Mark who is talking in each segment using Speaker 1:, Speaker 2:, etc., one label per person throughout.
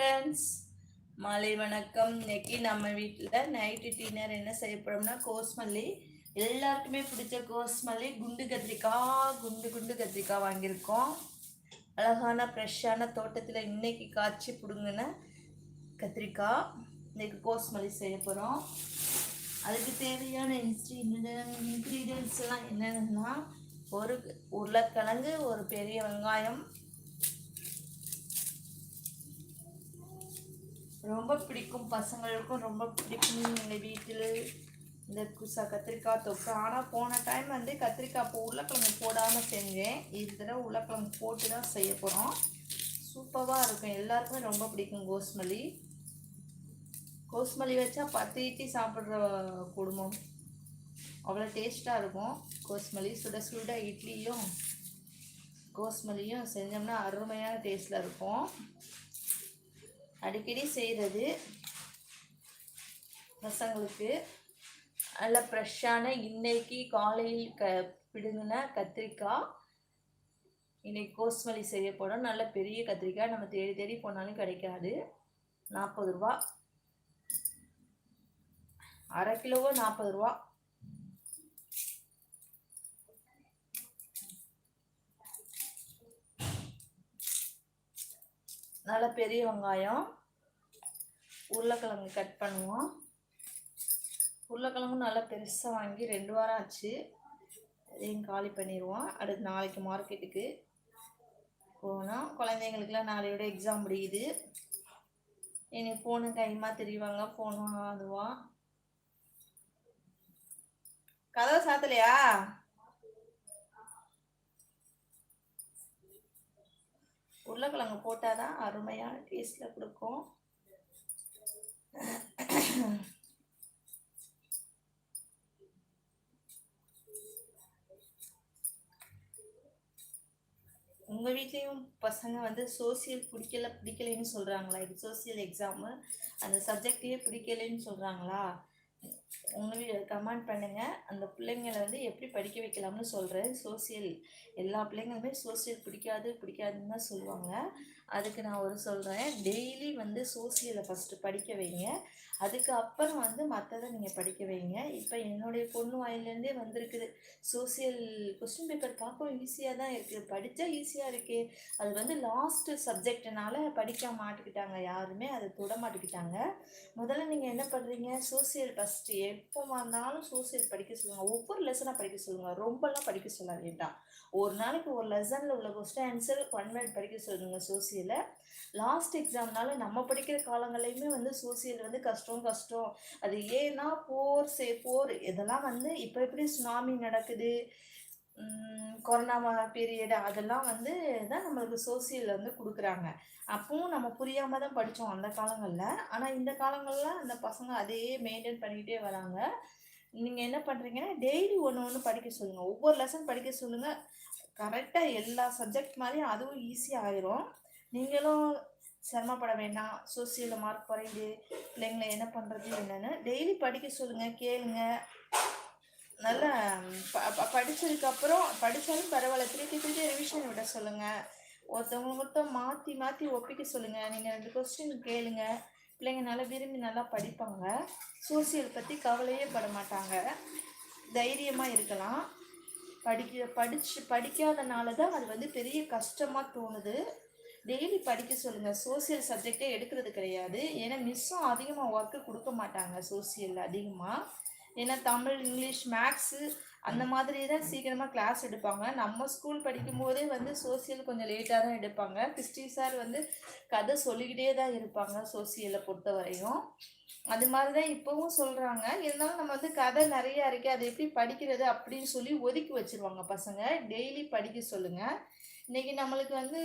Speaker 1: Friends மாலை வணக்கம். இன்னைக்கு நம்ம வீட்டில் நைட்டு டின்னர் என்ன செய்ய போகிறோம்னா கோஸ்மல்லி. எல்லாருக்குமே பிடிச்ச கோஸ்மல்லி. குண்டு கத்திரிக்காய் குண்டு குண்டு கத்திரிக்காய் வாங்கியிருக்கோம். அழகான ஃப்ரெஷ்ஷான தோட்டத்தில் இன்னைக்கு காய்ச்சி பிடுங்கின கத்திரிக்காய். இன்னைக்கு கோஸ்மல்லி செய்ய போகிறோம் அதுக்கு தேவையான இன்க்ரீடியன்ஸ் எல்லாம் என்னென்னா ஒரு உருளைக்கிழங்கு ஒரு பெரிய வெங்காயம் ரொம்ப பிடிக்கும். பசங்களுக்கும் ரொம்ப பிடிக்கும். எங்கள் வீட்டில் இந்த குசா கத்திரிக்காய் தொக்கு. ஆனால் போன டைம் வந்து கத்திரிக்காய் இப்போ உருளைக்கிழங்கு போடாமல் செஞ்சேன். இது தடவை உருளைக்கிழங்கு போட்டு தான் செய்ய போகிறோம் சூப்பராக இருக்கும். எல்லாருக்குமே ரொம்ப பிடிக்கும் கோஸ்மல்லி. கோஸ்மல்லி வச்சா பத்து இட்லி சாப்பிட்ற குடும்பம். அவ்வளோ டேஸ்ட்டாக இருக்கும். கோஸ்மல்லி சுட சுட இட்லியும் கோஸ்மல்லியும் செஞ்சோம்னா அருமையான டேஸ்ட்டில் இருக்கும். அடிக்கடி செய்கிறது பசங்களுக்கு. நல்ல ஃப்ரெஷ்ஷான இன்னைக்கு காலையில் க பிடுங்கின கத்திரிக்காய். இன்னைக்கு கோஸ்மல்லி செய்ய போகிறோம் நல்ல பெரிய கத்திரிக்காய். நம்ம தேடி தேடி போனாலும் கிடைக்காது. நாற்பது ரூபா. அரை கிலோவோ நாற்பது ரூபா. நல்லா பெரிய வெங்காயம். உருளைக்கிழங்கு கட் பண்ணுவோம். உருளைக்கிழங்கும் நல்லா பெருசாக வாங்கி ரெண்டு வாரம் ஆச்சு. அதையும் காலி பண்ணிடுவோம் அடுத்து நாளைக்கு மார்க்கெட்டுக்கு போனால் குழந்தைங்களுக்குலாம் நாளையோட எக்ஸாம் முடியுது. இனி ஃபோனு கைமா தெரியுவாங்க ஃபோனும் அதுவா. கதவை சாத்தலையா? உருளைக்கிழங்கு போட்டால் தான் அருமையாக டேஸ்ட்டில் கொடுக்கும். உங்கள் வீட்லேயும் பசங்க வந்து சோசியல் பிடிக்கல பிடிக்கலைன்னு சொல்கிறாங்களா இது சோசியல் எக்ஸாமு அந்த சப்ஜெக்டையே பிடிக்கலைன்னு சொல்கிறாங்களா உங்கள் கமெண்ட் பண்ணுங்கள் அந்த பிள்ளைங்களை வந்து எப்படி படிக்க வைக்கலாம்னு சொல்கிறேன் சோசியல் எல்லா பிள்ளைங்களுமே சோசியல் பிடிக்காது பிடிக்காதுன்னு தான் சொல்லுவாங்க. அதுக்கு நான் ஒரு சொல்கிறேன் டெய்லி வந்து சோசியலை ஃபஸ்ட்டு படிக்க வைங்க. அதுக்கு அப்புறம் வந்து மற்றதை நீங்கள் படிக்க வைங்க. இப்போ என்னுடைய பொண்ணு வாயிலேருந்தே வந்திருக்குது. சோசியல் கொஸ்டின் பேப்பர் பார்க்கவும் ஈஸியாக தான் இருக்குது படித்தா ஈஸியாக இருக்கே. அது வந்து லாஸ்ட்டு சப்ஜெக்ட்னால படிக்க மாட்டிக்கிட்டாங்க. யாருமே அதை தொட மாட்டிக்கிட்டாங்க. முதல்ல நீங்கள் என்ன பண்ணுறீங்க சோசியல் ஃபஸ்ட்டு எப்போ வந்தாலும் சோசியல் படிக்க சொல்லுங்கள் ஒவ்வொரு லெசனாக படிக்க சொல்லுங்கள் ரொம்பலாம் படிக்க சொல்ல வேண்டாம் ஒரு நாளைக்கு ஒரு லெசனில் உள்ள கொஸ்டின் ஆன்சர் ஒன் மினிட் படிக்க சொல்லுங்கள் சோசியலை லாஸ்ட் எக்ஸாம்னால நம்ம படிக்கிற காலங்களையுமே வந்து சோசியல் வந்து கஷ்டம் கஷ்டம். அது ஏன்னா போர் சே போர். இதெல்லாம் வந்து இப்போ எப்படி சுனாமி நடக்குது? கொரோனா பீரியடு அதெல்லாம் வந்து தான் நம்மளுக்கு சோசியல் வந்து கொடுக்குறாங்க. அப்பவும் நம்ம புரியாமல் தான் படித்தோம் அந்த காலங்களில். ஆனால் இந்த காலங்களில் அந்த பசங்க அதையே மெயின்டைன் பண்ணிக்கிட்டே வராங்க. நீங்கள் என்ன பண்ணுறீங்கன்னா டெய்லி ஒன்று ஒன்று படிக்க சொல்லுங்கள் ஒவ்வொரு லெசன் படிக்க சொல்லுங்கள் கரெக்டாக எல்லா சப்ஜெக்ட் மாதிரியும் அதுவும் ஈஸியாக ஆயிரும். நீங்களும் சிரமப்பட வேண்டாம். சோசியலில் மார்க் குறையுது. பிள்ளைங்களை என்ன பண்ணுறது என்னென்னு டெய்லி படிக்க சொல்லுங்கள் கேளுங்க. நல்லா ப படித்ததுக்கப்புறம் படித்தாலும் பரவாயில்ல. திருப்பி திருப்பி ரிவிஷன் விட சொல்லுங்கள் ஒருத்தவங்க ஒருத்தர் மாற்றி மாற்றி ஒப்பிக்க சொல்லுங்கள் நீங்கள் ரெண்டு கொஸ்டின் கேளுங்க. பிள்ளைங்க நல்லா விரும்பி நல்லா படிப்பாங்க. சோசியல் பற்றி கவலையே பட மாட்டாங்க. தைரியமாக இருக்கலாம். படிக்க படிச்சு படிக்காதனால தான் அது வந்து பெரிய கஷ்டமாக தோணுது. டெய்லி படிக்க சொல்லுங்கள் சோசியல் சப்ஜெக்டே எடுக்கிறது கிடையாது. ஏன்னா மிஸ்ஸும் அதிகமாக ஒர்க்கு கொடுக்க மாட்டாங்க சோசியலில் அதிகமாக ஏன்னா தமிழ் இங்கிலீஷ் மேக்ஸு அந்த மாதிரி தான் சீக்கிரமாக கிளாஸ் எடுப்பாங்க. நம்ம ஸ்கூல் படிக்கும்போதே வந்து சோசியல் கொஞ்சம் லேட்டாக தான் எடுப்பாங்க. கிறிஸ்டி சார் வந்து கதை சொல்லிக்கிட்டே தான் இருப்பாங்க சோசியலை பொறுத்த வரையும். அது மாதிரி தான் இப்போவும் சொல்கிறாங்க இருந்தாலும் நம்ம வந்து கதை நிறையா இருக்குது அதை எப்படி படிக்கிறது அப்படின்னு சொல்லி ஒதுக்கி வச்சுருவாங்க பசங்க. டெய்லி படிக்க சொல்லுங்கள் இன்றைக்கி நம்மளுக்கு வந்து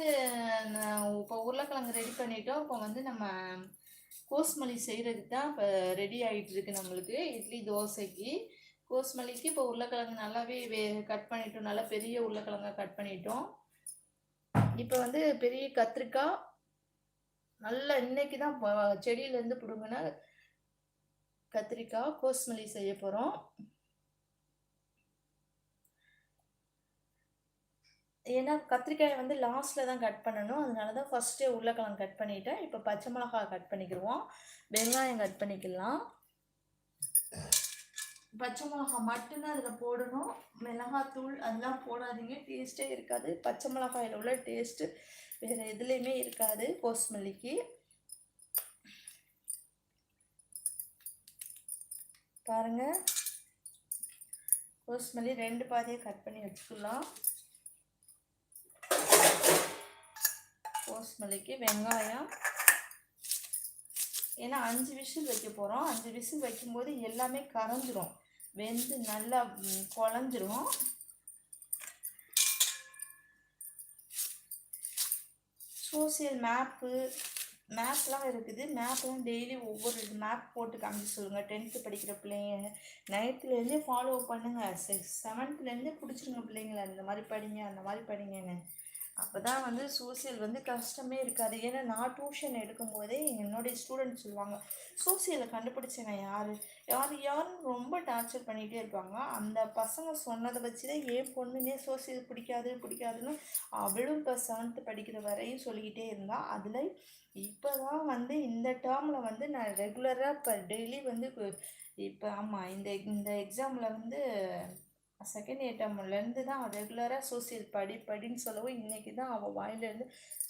Speaker 1: இப்போ உருளைக்கிழங்கு ரெடி பண்ணிட்டோம். இப்போ வந்து நம்ம கோஸ்மல்லி செய்கிறதுக்கு தான் இப்போ ரெடி ஆகிட்டு இருக்கு நம்மளுக்கு. இட்லி தோசைக்கு. கோஸ்மல்லிக்கு இப்போ உருளைக்கிழங்கு நல்லாவே வே கட் பண்ணிட்டோம். நல்லா பெரிய உருளைக்கிழங்கா கட் பண்ணிட்டோம். இப்போ வந்து பெரிய கத்திரிக்காய். நல்லா இன்னைக்கு தான் செடியிலேருந்து பிடுங்கின கத்திரிக்காய் கோஸ்மல்லி செய்ய போகிறோம் ஏன்னா கத்திரிக்காயை வந்து லாஸ்ட்டில் தான் கட் பண்ணணும். அதனால தான் ஃபஸ்ட்டே உருளைக்கிழங்கு கட் பண்ணிட்டேன். இப்போ பச்சை மிளகாய் கட் பண்ணிக்கிடுவோம் வெங்காயம் கட் பண்ணிக்கலாம். பச்சை மிளகாய் மட்டும்தான் அதில் போடணும். மிளகாத்தூள் அதெல்லாம் போடாதீங்க. டேஸ்ட்டே இருக்காது. பச்சை மிளகாயில் உள்ள டேஸ்ட்டு வேறு எதுலேயுமே இருக்காது கோஸ்மல்லிக்கு. பாருங்கள் கோஸ்மல்லி ரெண்டு பாதியாக கட் பண்ணி வச்சுக்கலாம். கோஸ்மல்லிக்கு வெங்காயம். ஏன்னா அஞ்சு விசில் வைக்க போகிறோம் அஞ்சு விசில் வைக்கும்போது எல்லாமே கரைஞ்சிரும். வெந்து நல்லா குழஞ்சிரும். சோசியல் மேப்பு மேப்லாம் இருக்குது. மேப்லாம் டெய்லி ஒவ்வொரு மேப் போட்டு காமிச்சு சொல்லுங்கள் டென்த்து படிக்கிற பிள்ளைங்க நைன்த்துலேருந்தே ஃபாலோ பண்ணுங்கள் செவன்த்துலேருந்தே பிடிச்சிருங்க பிள்ளைங்களை. அந்த மாதிரி படிங்க அந்த மாதிரி படிங்கன்னு. அப்போ தான் வந்து சோசியல் வந்து கஷ்டமே இருக்காது. ஏன்னா நான் டியூஷன் எடுக்கும்போதே என்னுடைய ஸ்டூடெண்ட் சொல்லுவாங்க சோசியலை கண்டுபிடிச்சேன் யார்? யார் யாருன்னு ரொம்ப டார்ச்சர் பண்ணிகிட்டே இருப்பாங்க. அந்த பசங்க சொன்னதை வச்சு தான் ஏன் பொண்ணுனே சோசியல் பிடிக்காது பிடிக்காதுன்னு அவளும் இப்போ செவன்த்து படிக்கிற வரையும் சொல்லிக்கிட்டே இருந்தான் அதில் இப்போ தான் வந்து இந்த டேர்மில் வந்து நான் ரெகுலராக இப்போ டெய்லி வந்து இப்போ ஆமாம் இந்த இந்த எக்ஸாமில் வந்து செகண்ட் இயர் டேர்ம்லேருந்து தான் ரெகுலராக சோசியல் படி படின்னு சொல்லவும் இன்றைக்கி தான் அவள் வாயிலேருந்து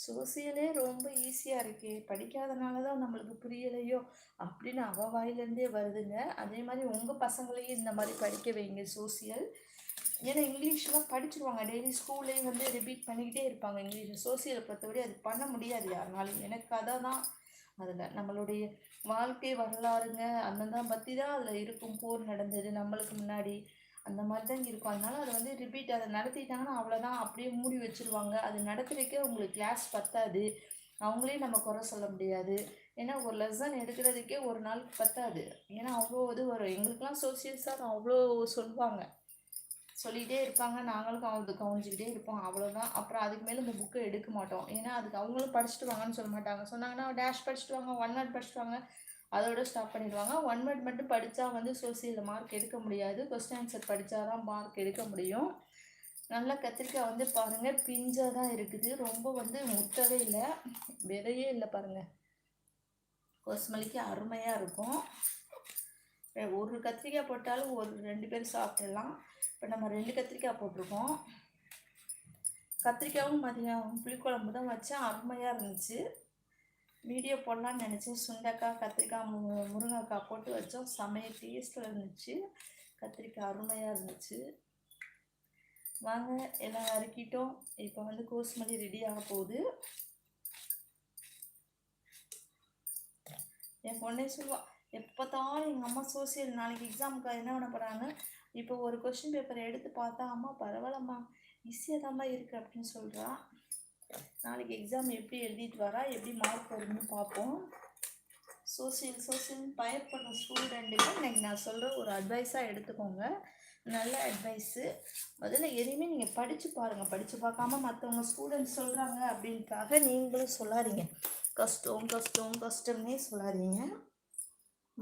Speaker 1: சோசியலே ரொம்ப ஈஸியாக இருக்கே படிக்காதனால தான் நம்மளுக்கு புரியலையோ? அப்படின்னு அவள் வாயிலேருந்தே வருதுங்க. அதே மாதிரி உங்கள் பசங்களையும் இந்த மாதிரி படிக்க வைங்க சோசியல் ஏன்னா இங்கிலீஷ்லாம் படிச்சிருவாங்க. டெய்லி ஸ்கூல்லேயும் வந்து ரிப்பீட் பண்ணிக்கிட்டே இருப்பாங்க. இங்கிலீஷ் சோசியலை பொறுத்தவரை அது பண்ண முடியாது யாருனாலும் எனக்கு கதை தான் அதில். நம்மளுடைய வாழ்க்கை வரலாறுங்க அந்ததான் பற்றி தான் அதில் இருக்கும் போர் நடந்தது. நம்மளுக்கு முன்னாடி அந்த மாதிரி தான் இருக்கும். அதனால அதை வந்து ரிப்பீட் அதை நடத்திட்டாங்கன்னா அவ்வளோதான் அப்படியே மூடி வச்சிருவாங்க. அது நடத்துறதுக்கே உங்களுக்கு கிளாஸ் பத்தாது. அவங்களே நம்ம குறை சொல்ல முடியாது. ஏன்னா ஒரு லெசன் எடுக்கிறதுக்கே ஒரு நாள் பத்தாது. ஏன்னா அவ்வளோ இது வரும். எங்களுக்கெல்லாம் சோசியல் சார் அவ்வளோ சொல்லுவாங்க. சொல்லிகிட்டே இருப்பாங்க. நாங்களும் அவங்க கவனிச்சிக்கிட்டே இருப்போம். அவ்வளோதான் அப்புறம் அதுக்கு மேலே இந்த புக்கை எடுக்க மாட்டோம். ஏன்னா அதுக்கு அவங்களும் படிச்சுட்டு வாங்கன்னு சொல்ல மாட்டாங்க. சொன்னாங்கன்னா டேஷ் படிச்சுட்டு வாங்க. ஒன் நாட் படிச்சுட்டு வாங்க. அதோட ஸ்டாப் பண்ணிடுவாங்க. ஒன் வேர்ட் மட்டும் படித்தா வந்து சோசியலில் மார்க் எடுக்க முடியாது. கொஸ்டின் ஆன்சர் படித்தா தான் மார்க் எடுக்க முடியும். நல்லா கத்திரிக்காய் வந்து பாருங்கள் பிஞ்சாக தான் இருக்குது. ரொம்ப வந்து முட்டவே இல்லை. விதையே இல்லை பாருங்கள் கொசுமல்லிக்கு அருமையாக இருக்கும். ஒரு கத்திரிக்காய் போட்டாலும் ஒரு ரெண்டு பேர் சாப்பிடலாம். இப்போ நம்ம ரெண்டு கத்திரிக்காய் போட்டிருக்கோம். கத்திரிக்காயும் மதியம் புளிக்குழம்பு தான் வச்சேன். அருமையாக இருந்துச்சு. வீடியோ போடலான்னு நினச்சேன். சுண்டைக்காய் கத்திரிக்காய் மு முருங்கைக்காய் போட்டு வச்சோம். செமைய டேஸ்ட்டில் இருந்துச்சு. கத்திரிக்காய் அருமையாக இருந்துச்சு. வாங்க எல்லாம் அறுக்கிட்டோம் இப்போ வந்து கோஸ்மல்லி ரெடி ஆக போகுது. என் பொண்ணே சொல்லுவாள் எப்போ தான் எங்கள் அம்மா சோசியல் நாளைக்கு எக்ஸாமுக்கு என்ன பண்ண போகிறாங்க இப்போ ஒரு கொஷின் பேப்பரை எடுத்து பார்த்தா அம்மா பரவாயில்லம்மா. ஈஸியாக தான்மா இருக்குது அப்படின்னு சொல்கிறான் நாளைக்கு எக்ஸாம் எப்படி எழுதிட்டு வரா எப்படி மார்க் வரும்னு பார்ப்போம். சோசியல் சோசியல் பயப்படுற ஸ்டூடெண்ட்டுக்கு இன்றைக்கி நான் சொல்கிற ஒரு அட்வைஸாக எடுத்துக்கோங்க. நல்ல அட்வைஸு முதல்ல எதையுமே நீங்கள் படித்து பாருங்கள் படித்து பார்க்காம மற்றவங்க ஸ்டூடெண்ட்ஸ் சொல்கிறாங்க அப்படின்க்காக நீங்களும் சொல்லாதீங்க. கஷ்டம் கஷ்டம் கஷ்டம்னே சொல்லாதீங்க.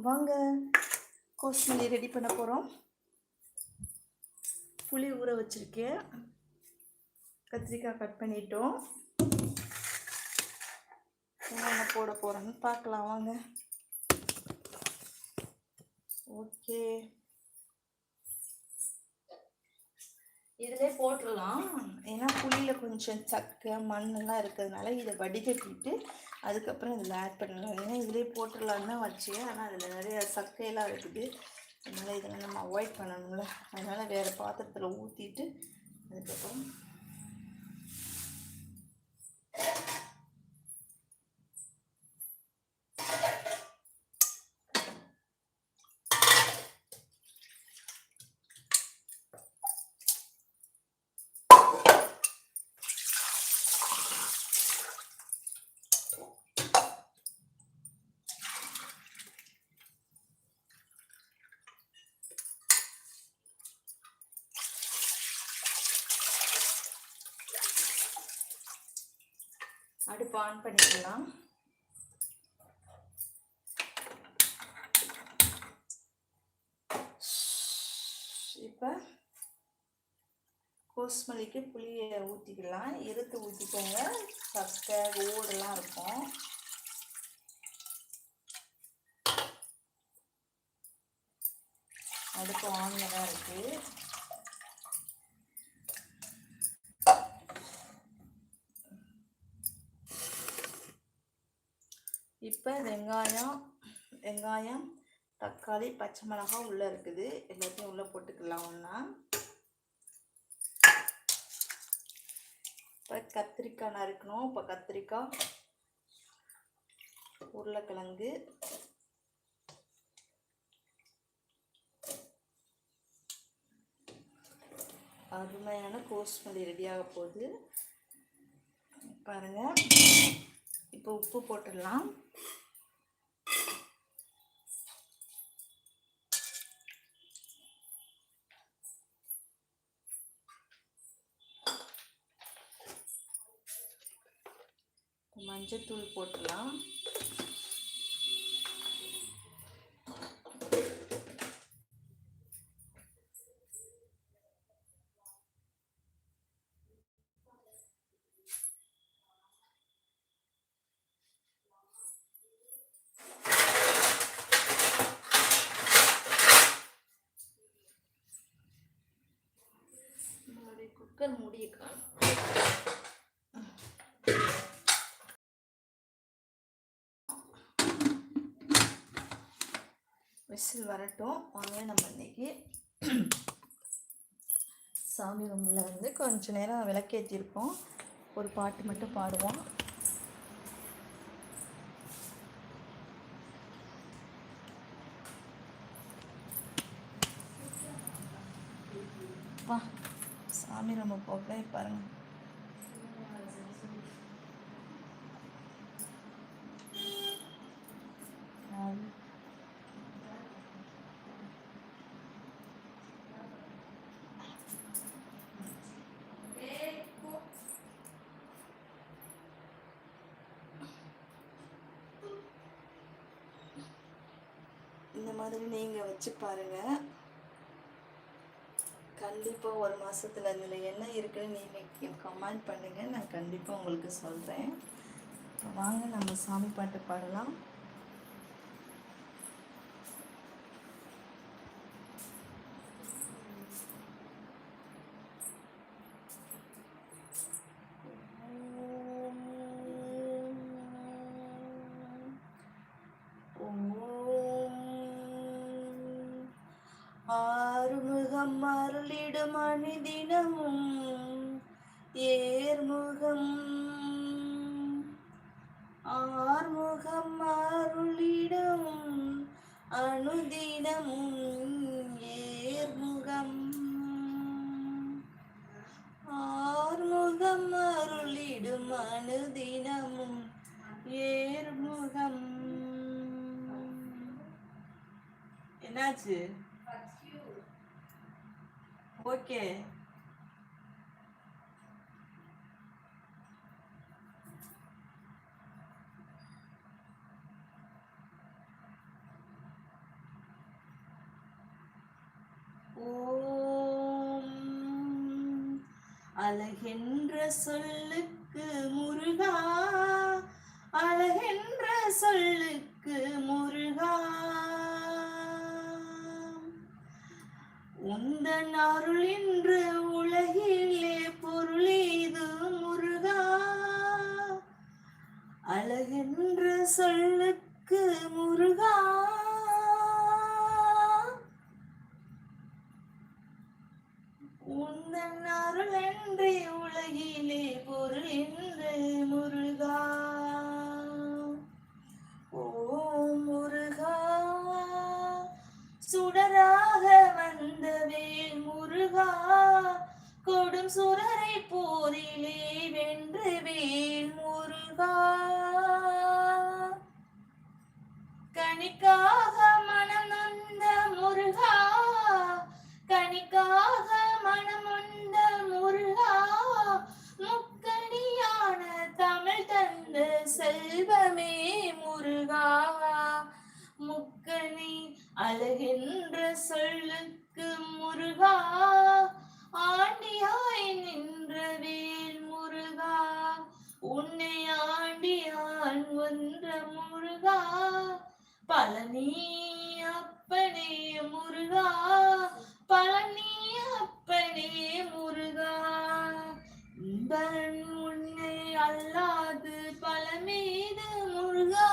Speaker 1: வாங்க கோஸ்மல்லி ரெடி பண்ண போகிறோம் புளி ஊற வச்சுருக்கேன். கத்திரிக்காய் கட் பண்ணிட்டோம். என்னென்ன போட போகிறோன்னு பார்க்கலாம் வாங்க. ஓகே. இதிலே போட்டுடலாம் ஏன்னா புளியில் கொஞ்சம் சக்கை மண்ணெல்லாம் இருக்கிறதுனால இதை வடிகட்டிட்டு அதுக்கப்புறம் இதில் ஆட் பண்ணலாம். ஏன்னா இதிலே போட்டுடலான்னு தான் வச்சேன். ஆனால் அதில் நிறைய சக்கையெல்லாம் இருக்குது. அதனால் இதில் நம்ம அவாய்ட் பண்ணணும்ல. அதனால் வேறு பாத்திரத்தில் ஊற்றிட்டு அதுக்கப்புறம் அடுப்பு ஆன் பண்ணிக்கலாம். இப்போ கோஸ்மல்லிக்கு புளியை ஊற்றிக்கலாம் இருத்து ஊற்றிக்கோங்க சக்கை ஓடெல்லாம் இருக்கும். அடுப்பு ஆனில் தான் இருக்குது இப்போ வெங்காயம் வெங்காயம் தக்காளி பச்சை மிளகாய் உள்ளே இருக்குது. எல்லாத்தையும் உள்ளே போட்டுக்கலாம் ஒன்றா இப்போ கத்திரிக்காய் நறுக்கணும் இப்போ கத்திரிக்காய் உருளைக்கிழங்கு. அருமையான கோஸ்மல்லி ரெடியாக போகுது. பாருங்கள் உப்பு போட்டுடலாம். மஞ்சத்தூள் போட்டுடலாம் நம்மளுடைய குக்கர் மூடியை காணும் விசில் வரட்டும். வாங்க நம்ம இன்னைக்கு சாமி ரூமில் வந்து கொஞ்ச நேரம் விளக்கேற்றிருப்போம் ஒரு பாட்டு மட்டும் பாடுவோம். வா. சாமி நம்ம போகவே பாருங்க. இந்த மாதிரி நீங்கள் வச்சு பாருங்கள் கண்டிப்பாக ஒரு மாதத்தில் அதில் என்ன இருக்குன்னு நீங்கள் கமெண்ட் பண்ணுங்கள் நான் கண்டிப்பாக உங்களுக்கு சொல்கிறேன் வாங்க நம்ம சாமி பாட்டு பாடலாம். ஏர்முகம் ஆறுமுகம் அருளிடும் அனுதினமும் ஏர்முகம் ஆறுமுகம் அருளிடும் அனுதினமும் ஏர்முகம் என்னாச்சு? ஓகே அழகென்ற சொல்லுக்கு முருகா அழகென்ற சொல்லுக்கு முருகா. உந்தன் அருள் என்று உலகிலே பொருளேது முருகா. அழகென்ற சொல்லுக்கு முருகா இன்பன் உன்னை அல்லாது பழமீது முருகா.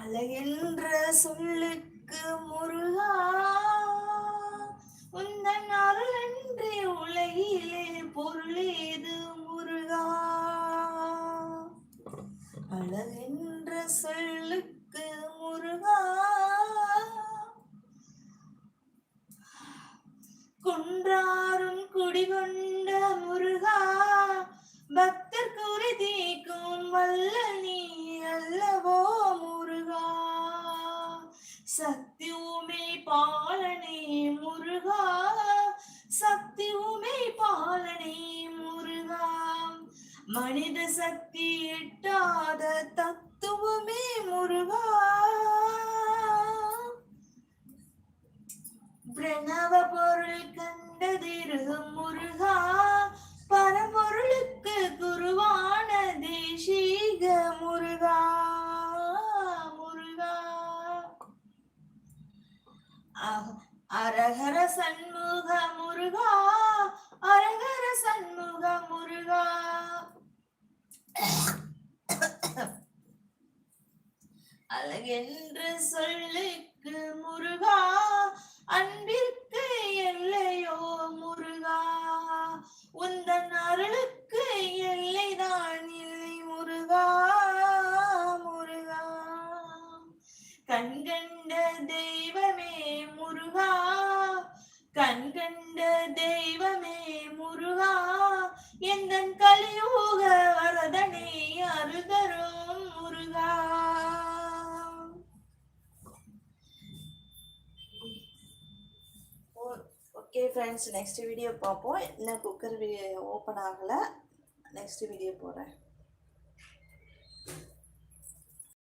Speaker 1: அழகென்ற சொல்லுக்கு குன்றாரும் குடிகொண்ட முருகா பக்தர் குறி தீக்கும் வல்ல நீ அல்லவோ முருகா. சக்தி உமை பாலனே முருகா சக்தி உமை பாலனே முருகா. மனித சக்தி எட்டாத தத்துவமே முருகா. பிரணவ பொருள் கண்டதிரு முருகா பரம்பொருளுக்கு குருவான தேசிக முருகா முருகா. அஹ், அரஹர சண்முக ஃப்ரெண்ட்ஸ் நெக்ஸ்ட் வீடியோ பார்ப்போம். இன்னும் குக்கர் ஓப்பன் ஆகலை. நெக்ஸ்ட் வீடியோ போடுறேன்